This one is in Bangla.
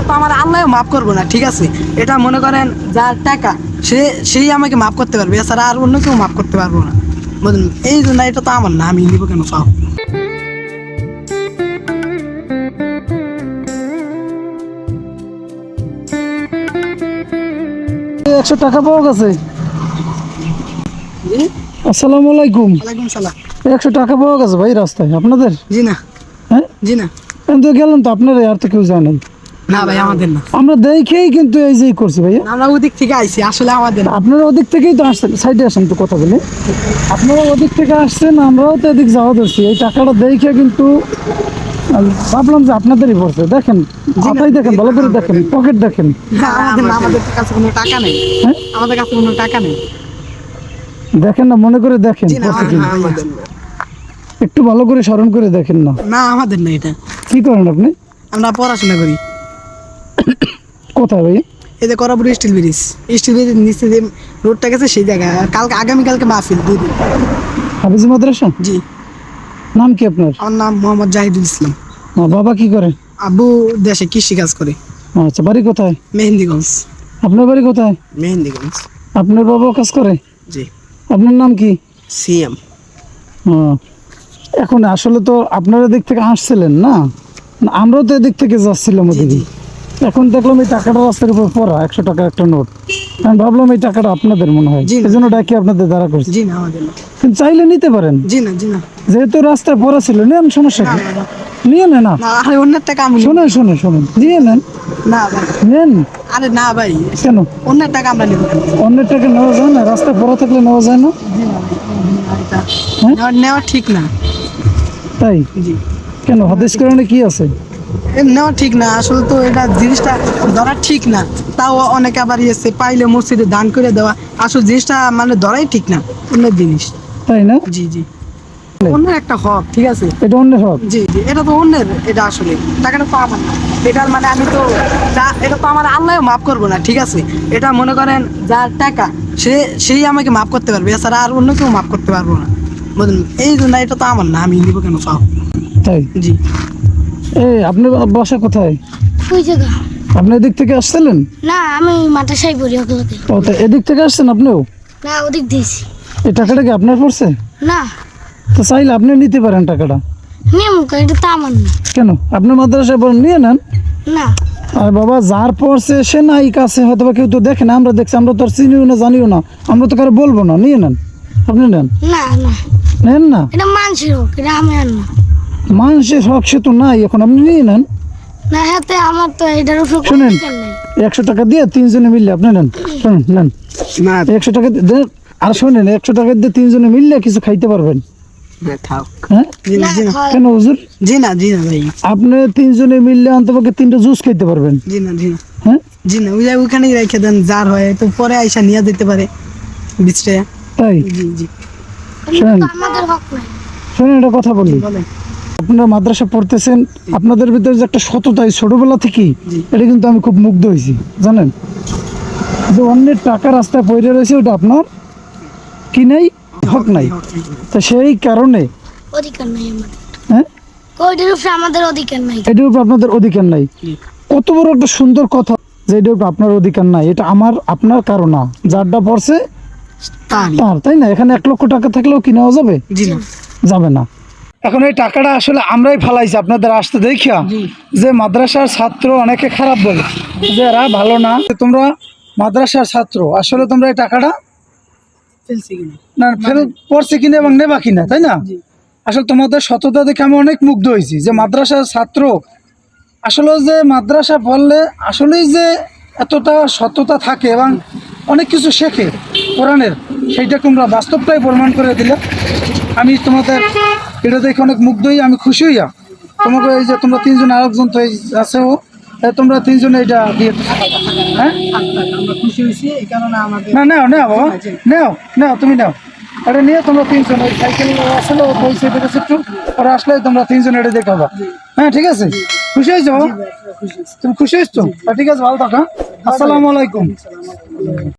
এটা তো আমার আল্লাহ মাফ করব না ঠিক আছে? এটা মনে করেন যার টাকা সে সেই আমাকে মাফ করতে পারবে এছাড়া আর অন্য কেউ মাফ করতে পারব না। বুঝলেন? এই জন্য এটা তো আমার না আমি নিব কেন পাও একশো টাকা পাওয়া গেছে। আসসালামু আলাইকুম। ওয়ালাইকুম সালাম। একশো টাকা পাওয়া গেছে ভাই রাস্তায় আপনাদের? জি না। হ্যাঁ? জি না। আমি তো গেলাম তো আপনারা আর তো কেউ জানেন। না ভাই আমাদের না। আমরা দেখেই কিন্তু এই যে করছি ভাইয়া। আমরা ওদিক থেকে আইছি আসলে আমাদের আপনারা ওদিক থেকেই তো আসছেন সাইডে আসেন তো কথা বলে। আপনারা ওদিক থেকে আসছেন আমরাও তো এদিক যাওয়া ধরছি। এই টাকাটা দেখে কিন্তু ভাবলাম যে আপনাদেরই পড়ছে। দেখেন মাথায় দেখেন ভালো করে দেখেন পকেট দেখেন। না, আমাদের কাছে কোনো টাকা নেই। হ্যাঁ? আমাদের কাছে কোনো টাকা নেই। দেখেন না মনে করে দেখেন। একটু ভালো করে স্মরণ করে দেখেন না। না আমাদের না এটা। কি করেন আপনি? আমরা পড়াশোনা করি। কোথায় ভাইয়া এই যে করাপুর স্টিল ব্রিজ। স্টিল ব্রিজের নিচে যে রোডটা গেছে সেই জায়গায়। আর কালকে আগামীকালকে মাহফিল দুই দিন। হাফিজ মাদ্রাসা? জি। নাম কি আপনার? আমার নাম মোহাম্মদ জাহিদুল ইসলাম। বাবা কি করে? আব্বু দেশে কৃষি কাজ করে। আচ্ছা বাড়ি কোথায়? মেহেন্দিগঞ্জ। আপনার বাড়ি কোথায়? মেহেন্দিগঞ্জ। আপনার বাবা কাজ করে? জি। আপনার নাম কি? সিএম। এখন আসলে তো আপনারা দিক থেকে আসছিলেন না? না, আমরাও তো এদিক থেকে যাচ্ছিলাম ওদিকে। এখন দেখলাম এই টাকাটা রাস্তার উপর পড়া একশো টাকা একটা নোট। আমি ভাবলাম এই টাকাটা আপনাদের মনে হয়। এই জন্য ডাকি আপনাদের দ্বারা করছি। জি না আমাদের কিন্তু চাইলে নিতে পারেন। জি না জি না। যেহেতু রাস্তায় পড়া ছিল নেন সমস্যা কি? নিয়ে নেন না। আরে অন্যের টাকা আমি শোনেন শোনেন শোনেন। নিয়ে নেন। না নেন। আরে না ভাই কেন? অন্যের টাকা আমরা নিব অন্যের টাকা নেওয়া যায় না রাস্তায় পড়া থাকলে নেওয়া যায় না? হ্যাঁ? নেওয়া- ঠিক না। তাই? জি। কেন হাদিস কোরআনে কি আছে? নেওয়া ঠিক না। আসলে তো এটা জিনিসটা ধরা ঠিক না। তাও অনেকে আবার ইয়েছে পাইলে মসজিদে দান করে দেওয়া। আসলে জিনিসটা মানে ধরাই ঠিক না। অন্যের জিনিস। তাই না? জি জি। অন্যের একটা হক ঠিক আছে? এটা অন্যের হক? জি জি। এটা তো অন্যের এটা আসলে। টাকাটা তো আমার না। এটার মানে আমি তো যা- এটা তো আমার আল্লাহ মাফ করব না ঠিক আছে? এটা মনে করেন যার টাকা সে সেই আমাকে মাফ করতে পারবে। এছাড়া আর অন্য কেউ মাফ করতে পারব না। বুঝলেন? এই জন্য এটা তো আমার না। আমি নিব কেন পাও তাই? জি। এই আপনার বাসা কোথায়? ওই জায়গা। আপনি এদিক থেকে আসছিলেন? না আমি মাদ্রাসায় পড়ি ওগুলোকে ও তা এদিক থেকে আসছেন আপনিও? না ওদিক দিয়েছি এই টাকাটা কি আপনার পড়ছে? না। তো চাইলে আপনি নিতে পারেন টাকাটা। নিয়ম করে এটা তো আমার না। কেন? আপনি মাদ্রাসায় বলেন নিয়ে নেন। না। আর বাবা যার পড়ছে সে নাই কাছে হয়তো বা কেউ তো দেখে না আমরা দেখছি আমরা তো আর চিনিও না জানিও না। আমরা তো কারও বলব না নিয়ে নেন। আপনি নেন। না না। নেন না? এটা মানুষের হোক এটা আমি আর না। মানুষের হক সে তো নাই এখন আপনি নিয়ে নেন। না হাতে আমার তো এটার উপরে শুনেন। একশো টাকা দিয়ে তিনজনে মিললে আপনি নেন শুনুন নেন। না। একশো টাকা দিয়ে আর শোনেন একশো টাকা দিয়ে তিনজনে মিললে কিছু খাইতে পারবেন। থাক। জি না না। জি না। কেন হুজুর? জি না জি না ভাই। আপনি তিনজনে মিললে অন্তপক্ষে তিনটা জুস খাইতে পারবেন। জি না জি না। হ্যাঁ? জি না ওই রেখে দেন যার হয় তো পরে আইসা নিয়ে যেতে পারে। বিচটা তাই? জি জি। শোনেন। শোনেন একটা কথা বলি। বলেন। আপনারা মাদ্রাসা পড়তেছেন আপনাদের ভিতরে যে একটা সততা এই ছোটবেলা থেকেই এটা কিন্তু আমি খুব মুগ্ধ হয়েছি জানেন? যে অন্যের টাকা রাস্তায় পড়ে রয়েছে ওটা আপনার কি নাই? হক নাই। তো সেই কারণে অধিকার নাই হ্যাঁ? ওইটার উপরে আমাদের অধিকার নাই। এটার উপর আপনাদের অধিকার নাই। কত বড় একটা সুন্দর কথা যে এটার উপর আপনার অধিকার নাই। এটা আমার আপনার কারণ না। যারটা পড়ছে তার তাই না? এখানে এক লক্ষ টাকা থাকলেও যাবে না। এখন এই টাকাটা আসলে আমরাই ফালাইছি আপনাদের আসতে দেখিয়া। যে মাদ্রাসার ছাত্র অনেকে খারাপ বলে যে এরা ভালো না। তোমরা মাদ্রাসার ছাত্র আসলে তোমরা এই টাকাটা না ফেরত পড়ছে কিনা এবং নেবা কিনা তাই না? আসলে তোমাদের সততা দেখে আমি অনেক মুগ্ধ হয়েছি যে মাদ্রাসার ছাত্র আসলে যে মাদ্রাসা পড়লে আসলেই যে এতটা সততা থাকে এবং অনেক কিছু শেখে কোরআনের সেইটা তোমরা বাস্তবটাই প্রমাণ করে দিলে। আমি তোমাদের এটা দেখে অনেক মুগ্ধ হই আমি খুশি হইয়া। তোমাকে এই যে তোমরা তিনজন আরেকজন তো আছে ও তোমরা তিনজনে এটা দিয়ে হ্যাঁ? না নেও নেও বাবা। নেও নাও তুমি নেও। এটা নিয়ে তোমরা তিনজন ওই সাইকেল আসলে ও বলছে এটা একটু ওরা আসলে তোমরা তিনজন এটা দেখে দেখাবা হ্যাঁ ঠিক আছে? খুশি হয়েছো? তুমি খুশি হয়েছো? ঠিক আছে ভালো থাকা আসসালামু আলাইকুম।